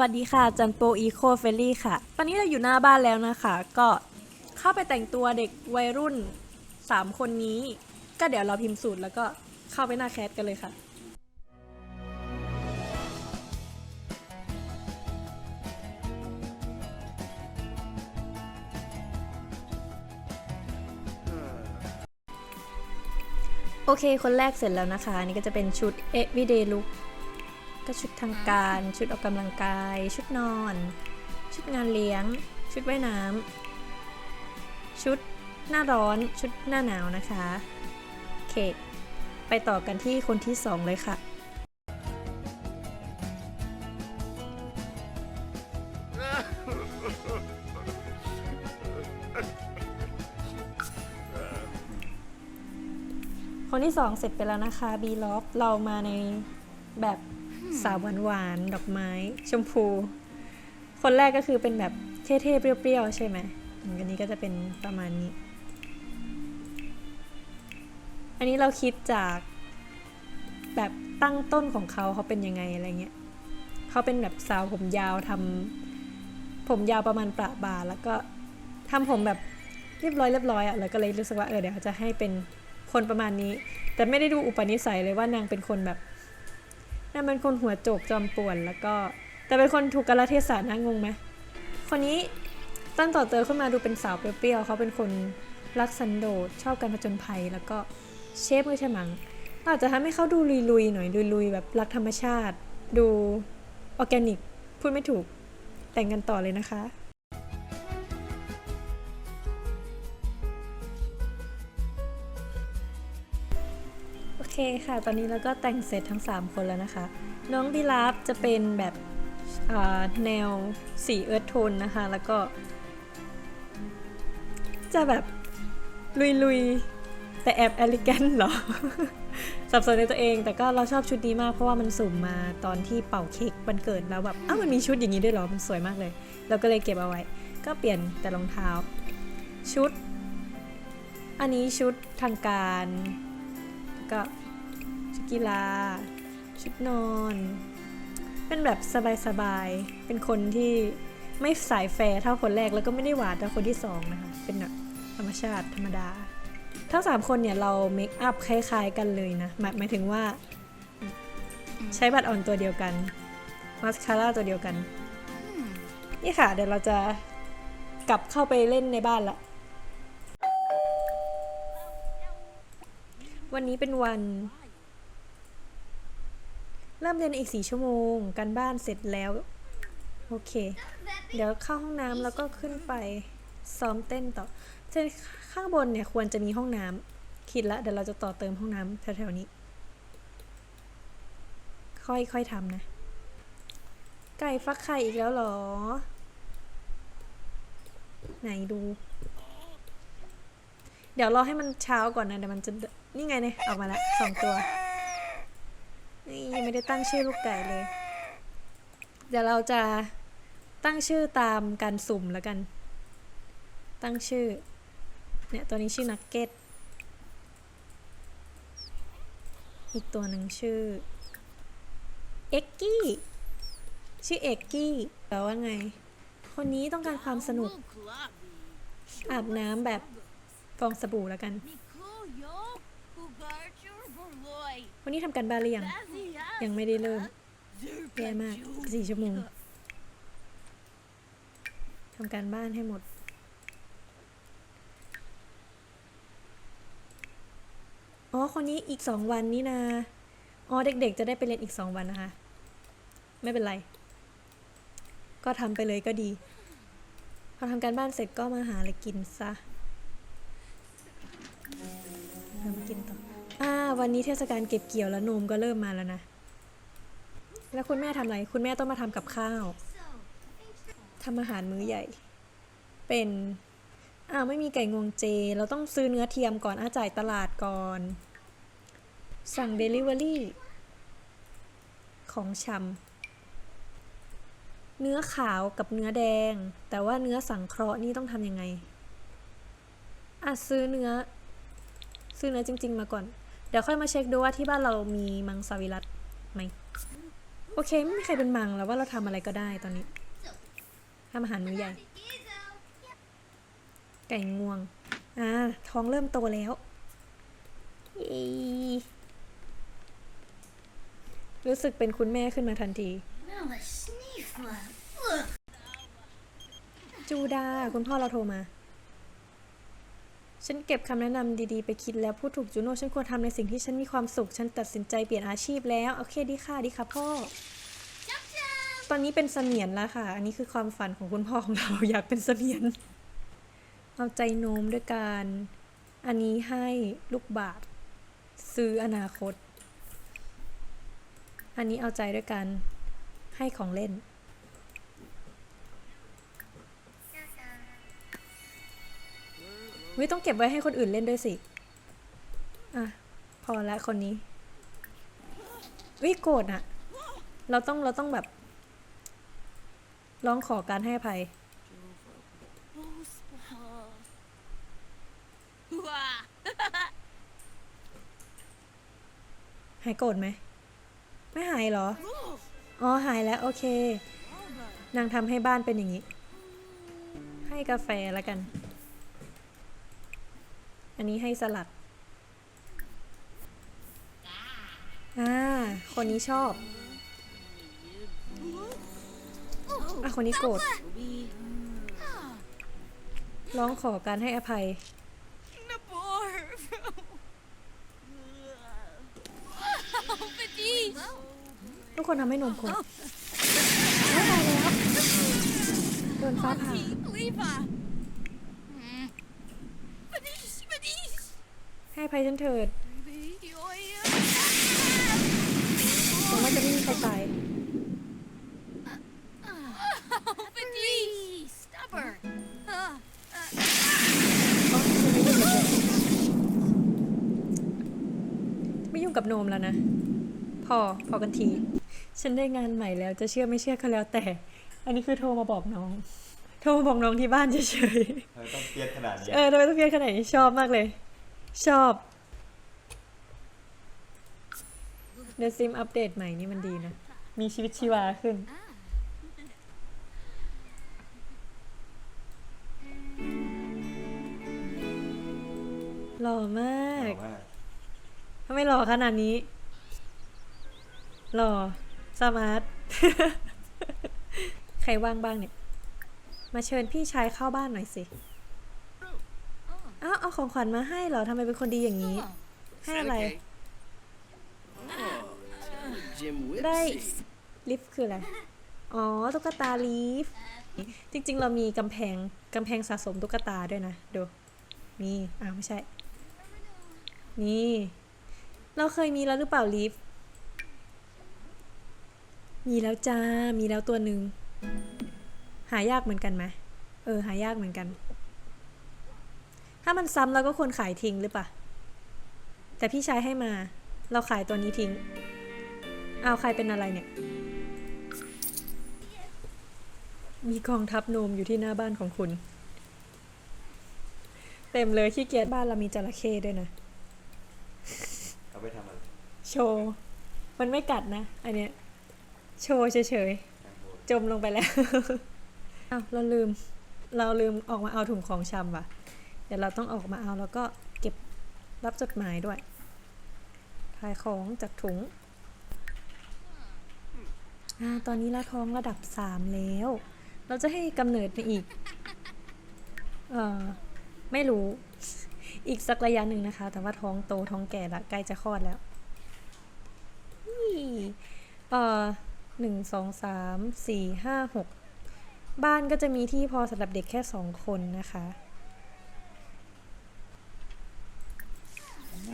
วัสดีค่ะ จันโปอีโคเฟลลี่ค่ะ ตอนนี้เราอยู่หน้าบ้านแล้วนะคะ ก็เข้าไปแต่งตัวเด็กวัยรุ่น 3 คนนี้ ก็เดี๋ยวเราพิมพ์สูตรแล้วก็เข้าไปหน้าแคสกันเลยค่ะ โอเค คนแรกเสร็จแล้วนะคะ อันนี่ก็จะเป็นชุด everyday look ก็ชุดทางการ ชุดออกกำลังกาย ชุดนอน ชุดงานเลี้ยง ชุดว่ายน้ำชุดหน้าร้อนชุดหน้าหนาวนะคะโอเคไปต่อกันที่คนที่สองเลยค่ะคนที่สองเสร็จไปแล้วนะคะบีล็อฟเรามาในแบบ สาวหวานๆดอกไม้ ชมพู คนแรกก็คือเป็นแบบเท่ๆเปรี้ยวๆใช่ไหมอันนี้ก็จะเป็นประมาณนี้ อันนี้เราคิดจากแบบตั้งต้นของเขาเขาเป็นยังไงอะไรเงี้ยเขาเป็นแบบสาวผมยาวทำผมยาวประมาณประบาแล้วก็ทำผมแบบเรียบร้อยเรียบร้อยอะ่ะแล้วก็เลยรู้สึกว่าเออเดี๋ยวจะให้เป็นคนประมาณนี้ แต่ไม่ได้ดูอุปนิสัยเลยว่านางเป็นคนแบบ นางเป็นคนหัวโจกจอมป่วนแล้วก็ แต่เป็นคนถูกกาลเทศะนะงงไหมคนนี้ตั้งต่อเตอขึ้นมาดูเป็นสาวเปรี้ยวๆเขาเป็นคนรักสันโดษชอบการผจญภัยแล้วก็เชฟมือฉมังอาจจะทำให้เขาดูลุยๆหน่อยลุยๆ แบบรักธรรมชาติ ดูออร์แกนิก พูดไม่ถูกแต่งกันต่อเลยนะคะ เคค่ะ ตอนนี้เราก็แต่งเสร็จทั้ง 3 คนแล้วนะคะ น้องบีลาฟจะเป็นแบบแนวสีเอิร์ธโทนนะคะ แล้วก็ จะแบบลุยๆ แต่แอบเอลิแกนเหรอ สับสนในตัวเอง แต่ก็เราชอบชุดนี้มากเพราะว่ามันสุ่มมาตอนที่เป่าเค้กวันเกิดแล้วแบบอ้าวมันมีชุดอย่างนี้ด้วยเหรอ มันสวยมากเลย เราก็เลยเก็บเอาไว้ ก็เปลี่ยนแต่รองเท้า ชุด อันนี้ชุดทางการก็ กีฬา ชุดนอน เป็นแบบสบายๆ เป็นคนที่ไม่สายแฟร์เท่าคนแรกแล้วก็ไม่ได้หวานเท่าคนที่สองนะคะ เป็นแบบธรรมชาติธรรมดา ทั้งสามคนเนี่ยเราเมคอัพคล้ายๆกันเลยนะหมายหมายถึงว่า ใช้บัตรออนตัวเดียวกันมาสคาร่าตัวเดียวกัน นี่ค่ะ เดี๋ยวเราจะกลับเข้าไปเล่นในบ้านละวันนี้เป็นวัน เริ่มเรียนอีกสี่ชั่วโมงการบ้านเสร็จแล้ว โอเค เดี๋ยวเข้าห้องน้ำแล้วก็ขึ้นไปซ้อมเต้นต่อเช่นข้างบนเนี่ยควรจะมีห้องน้ำคิดละเดี๋ยวเราจะต่อเติมห้องน้ำแถวๆนี้ ค่อยๆทำนะ ไก่ฟักไข่อีกแล้วหรอ ไหนดู เดี๋ยวรอให้มันเช้าก่อนนะเดี๋ยวมันจะนี่ไงเนี่ยออกมาแล้วสองตัว นี่ยังไม่ได้ตั้งชื่อลูกไก่เลย เดี๋ยวเราจะตั้งชื่อตามการสุ่มแล้วกัน ตั้งชื่อ เนี่ยตัวนี้ชื่อนักเก็ต อีกตัวหนึ่งชื่อ เอ็กกี้ ชื่อเอ็กกี้แปลว่าไง คนนี้ต้องการความสนุก อาบน้ำแบบฟองสบู่แล้วกัน วันนี้ทำการบ้านหรือยัง ยังไม่ได้เริ่มแย่มากสี่ชั่วโมงทำการบ้านให้หมด อ๋อ คนนี้อีกสองวันนี่นา อ๋อ เด็กๆ จะได้ไปเรียนอีกสองวันนะคะ ไม่เป็นไร ก็ทำไปเลยก็ดี พอทำการบ้านเสร็จก็มาหาอะไรกินซะทำกินต่อ อ่า วันนี้เทศกาลเก็บเกี่ยวแล้วนมก็เริ่มมาแล้วนะ แล้วคุณแม่ทำอะไร คุณแม่ต้องมาทำกับข้าวทำอาหารมื้อใหญ่ เป็นอ้าวไม่มีไก่งวงเจ เราต้องซื้อเนื้อเทียมก่อนอาจ่ายตลาดก่อน สั่ง Delivery ของชำเนื้อขาวกับเนื้อแดง แต่ว่าเนื้อสังเคราะห์นี่ต้องทำยังไงอะซื้อเนื้อ ซื้อเนื้อจริง ๆ มาก่อน เดี๋ยวค่อยมาเช็คดูว่าที่บ้านเรามีมังสวิรัตไหม โอเค ไม่มีใครเป็นมังแล้วว่าเราทำอะไรก็ได้ตอนนี้ทำอาหารมื้อใหญ่ ไก่งวง อ่า ท้องเริ่มโตแล้วเย้รู้สึกเป็นคุณแม่ขึ้นมาทันที Smell the sneefler. จูดา คุณพ่อเราโทรมา ฉันเก็บคำแนะนำดีๆ ไปคิดแล้วพูดถูกจูโน่ฉันควรทำในสิ่งที่ฉันมีความสุข ฉันตัดสินใจเปลี่ยนอาชีพแล้ว โอเคดีค่ะดีค่ะพ่อ Jump jump. ตอนนี้เป็นเสมียนแล้วค่ะ อันนี้คือความฝันของคุณพ่อของเราอยากเป็นเสมียน เอาใจโน้มด้วยการ อันนี้ให้ลูกบาทซื้ออนาคต อันนี้เอาใจด้วยการให้ของเล่น วิต้องเก็บไว้ให้คนอื่นเล่นด้วยสิ อะ พอละคนนี้วิโกรธอะเราต้องเราต้องแบบ ร้องขอการให้อภัยหายโกรธไหม ไม่หายเหรอ อ๋อหายแล้วโอเค นางทำให้บ้านเป็นอย่างนี้ ให้กาแฟแล้วกัน อันนี้ให้สลัด อ่า คนนี้ชอบอะคนนี้โกรธ ร้องขอการให้อภัย ทุกคนทำให้นมคนไม่ตายแล้วโดนฟ้าผ่า ให้อภัยฉันเถิดหวังว่าจะไม่มีใครตาย Stubborn. ไม่ยุ่งกับโนมแล้วนะ พอ พอกันที ฉันได้งานใหม่แล้วจะเชื่อไม่เชื่อก็แล้วแต่ อันนี้คือโทรมาบอกน้อง โทรมาบอกน้องที่บ้านเฉยทำไมต้องเกลียดขนาดนี้ๆเออทำไมต้องเพียนขนาดนี้ชอบมากเลย ชอบ เดซิมอัปเดตใหม่นี่มันดีนะ มีชีวิตชีวาขึ้น หล่อมากบอกว่าทำไมหล่อขนาดนี้ หล่อ สมาร์ท ใครว่างบ้างเนี่ย มาเชิญพี่ชายเข้าบ้านหน่อยสิอ้าว เอาของขวัญมาให้เหรอทำไมเป็นคนดีอย่างนี้ ให้อะไร Jim ได้ Whipsy. ลิฟต์คืออะไร อ๋อ ตุ๊กตาลิฟต์จริง ๆ เรามีกำแพงกำแพงสะสมตุ๊กตาด้วยนะ ดู นี่อ้าวไม่ใช่ นี่ เราเคยมีแล้วหรือเปล่าลิฟต์มีแล้วจ้า มีแล้วตัวหนึ่ง หายากเหมือนกันไหมเออ หายากเหมือนกัน ถ้ามันซ้ำเราก็ควรขายทิ้งหรือเปล่าแต่พี่ชายให้มา เราขายตัวนี้ทิ้ง เอาวใครเป็นอะไรเนี่ย มีกองทัพโนมอยู่ที่หน้าบ้านของคุณ เต็มเลยขี้เกียจบ้านเรามีจระเข้ด้วยนะ เอาไปทำอะไรโชว์ มันไม่กัดนะ อันเนี้ย โชว์เฉยๆ จมลงไปแล้ว อ้าวเราลืม เราลืมออกมาเอาถุงของชำว่ะ เดี๋ยวเราต้องออกมาเอาแล้วก็เก็บรับจดหมายด้วยทายของจากถุงอตอนนี้เราท้องระดับสามแล้ว เราจะให้กำเนิดในอีก เออไม่รู้ อีกสักระยะหนึ่งนะคะ แต่ว่าท้องโตท้องแก่ละใกล้จะคลอดแล้วนี่เออหนึ่งสองสามสี่ห้าหกบ้านก็จะมีที่พอสำหรับเด็กแค่สองคนนะคะ ค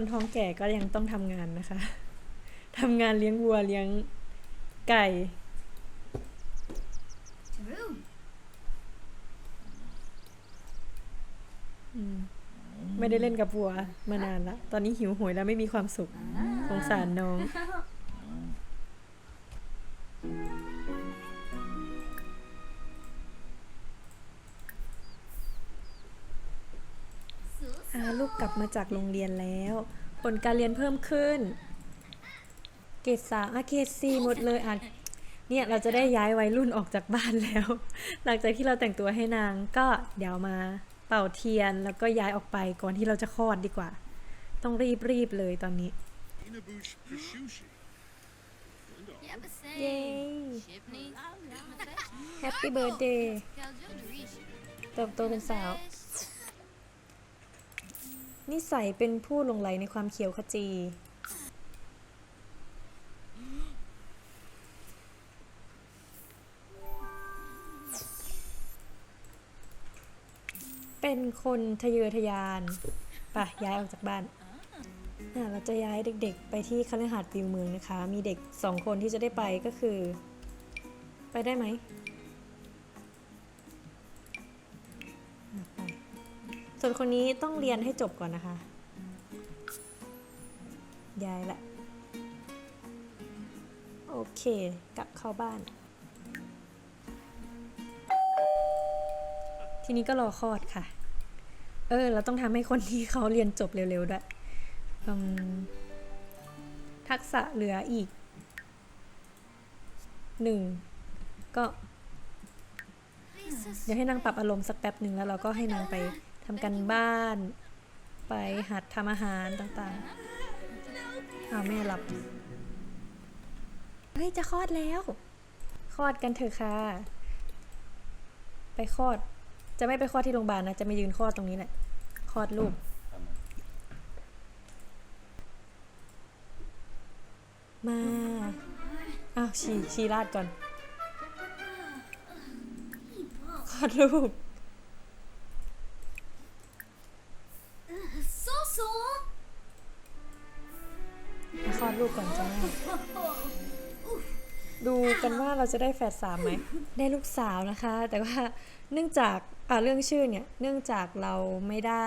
นท้องแก่ก็ยังต้องทำงานนะคะ ทำงานเลี้ยงวัวเลี้ยงไก่ True. ไม่ได้เล่นกับวัวมานานละ ตอนนี้หิวโหยแล้วไม่มีความสุข สงสารน้อง กกลับมาจากโรงเรียนแล้ว ผลการเรียนเพิ่มขึ้น เกรดสามอะเกรดสี่หมดเลยอะเนี่ยเราจะได้ย้ายวัยรุ่นออกจากบ้านแล้ว หลังจากที่เราแต่งตัวให้นางก็เดี๋ยวมาเป่าเทียนแล้วก็ย้ายออกไปก่อนที่เราจะคลอดดีกว่า ต้องรีบรีบๆเลยตอนนี้ Inabush Pishushi. อย่าไปเซ่เย้ชิปนี้แฮปปี้เบิร์ดเดย์แกลจูดริชเติบโตเป็นสาว นิสัยเป็นผู้หลงไหลในความเขียวขจี เป็นคนทะเยอทะยานไปะย้ายออกจากบ้านเราจะย้ายเด็กๆ ไปที่คฤหาสน์วิวเมืองนะคะ มีเด็กสองคนที่จะได้ไปก็คือ ไปได้ไหม ส่วนคนนี้ต้องเรียนให้จบก่อนนะคะย้ายละ โอเค กลับเข้าบ้าน ทีนี้ก็รอคลอดค่ะ เออ เราต้องทำให้คนที่เขาเรียนจบเร็วๆด้วยทักษะเหลืออีกหนึ่งก็ เดี๋ยวให้นางปรับอารมณ์สักแป๊บหนึ่งแล้วเราก็ให้นางไปำกันบ้าน ไปหัดทำอาหารต่างๆอาแม่หลับ เฮ้ย จะคลอดแล้ว คลอดกันเถอะค่ะ ไปคลอด จะไม่ไปคลอดที่โรงพยาบาลนะ จะมายืนคลอดตรงนี้แหละ คลอดลูกมา อ้าวชีชีราดก่อนคลอดลูก เราจะได้แฝดสามไหม ได้ลูกสาวนะคะ แต่ว่าเนื่องจากอ่าเรื่องชื่อเนี่ย เนื่องจากเราไม่ได้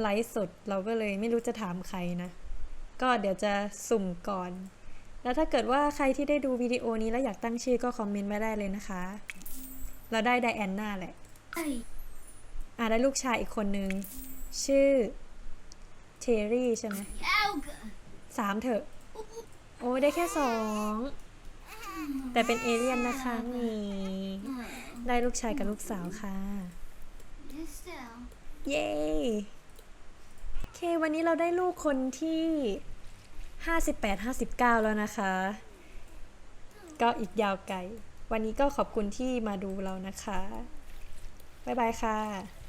ไลฟ์สด เราก็เลยไม่รู้จะถามใครนะ ก็เดี๋ยวจะสุ่มก่อน แล้วถ้าเกิดว่าใครที่ได้ดูวิดีโอนี้แล้วอยากตั้งชื่อก็คอมเมนต์ไว้ได้เลยนะคะ เราได้ไดแอนนาแหละไอ้อ่าได้ลูกชายอีกคนนึง ชื่อเทอรี่ใช่ไหมเอลกาสามเถอะ โอ้ยได้แค่สอง แต่เป็นเอเลี่ยนนะคะนี่ได้ลูกชายกับลูกสาวค่ะเซลเย้โอเควันนี้เราได้ลูกคนที่58 59แล้วนะคะ ก็อีกยาวไกล วันนี้ก็ขอบคุณที่มาดูเรานะคะ บ๊ายบายค่ะ